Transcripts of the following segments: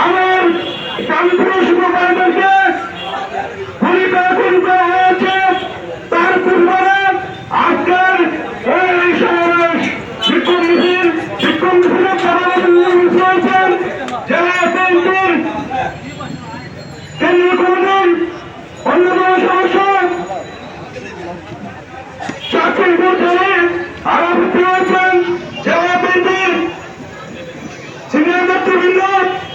আমার কানপুর সুপারভাইজারকে ভূমিকা ভূমিকা হয়েছে। তার পূর্বে আজকের এই সমাবেশ বিক্ষোভ মিছিল বিক্ষোভ মিছিলের সভাপতি হয়েছেন জেলা বিএনপির কেন্দ্রীয় কমিটির অন্যতম সদস্য চাকরিপুর জেলায় সিনিয়র নেতৃবৃন্দ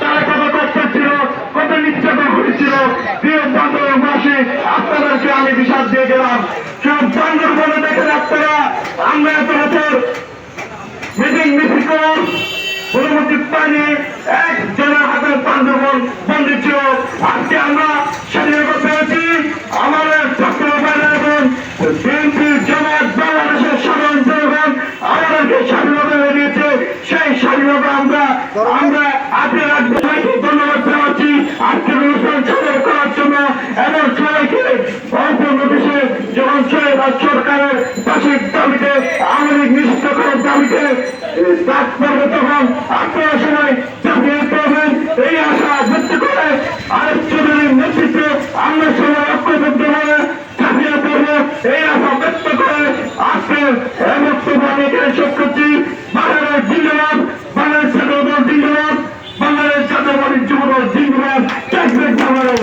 তারা কত কষ্ট কত নির্যাতন হয়েছিল প্রিয় বান্ধববাসী আপনাদেরকে আমি বিষাদ সব বান্ধবনে দেখেন আপনারা, আমরা এত বছর মিটিং মিছিল করলাম পরবর্তী পানি এক জনের হাতে বান্ধবন বন্দী ছিল। আজকে আমরা স্বাধীনতা পেয়েছি আমাদের ছাত্র এবং বিএনপি জামাত বাংলাদেশের সাধারণ জনগণ আমাদেরকে স্বাধীনতা দিয়েছে। সেই স্বাধীনতা আমরা আমরা আজকে রাখব। সবাইকে ধন্যবাদ জানাচ্ছি। আজকের অনুষ্ঠান সফল করার জন্য এবং সবাইকে অল্প নোটিশে যখন সরকার সরকারের পাশের দাবিতে ডাক পড়বে তখন আপনারা সবাই চাপিয়ে পড়বেন এই আশা ব্যক্ত করে আরেক চৌধুরীর নেতৃত্বে আমরা সবাই ঐক্যবদ্ধভাবে চাপিয়ে পড়ব এই আশা ব্যক্ত করে আজকে এই বক্তব্য আমি এখানে শেষ করছি। বাংলাদেশ জিন্দাবাদ, বাংলাদেশ জাতীয় জিন্দাবাদ, বাংলাদেশ জাতীয়বাদী যুব জিন্দাবাদ। বাংলাদেশ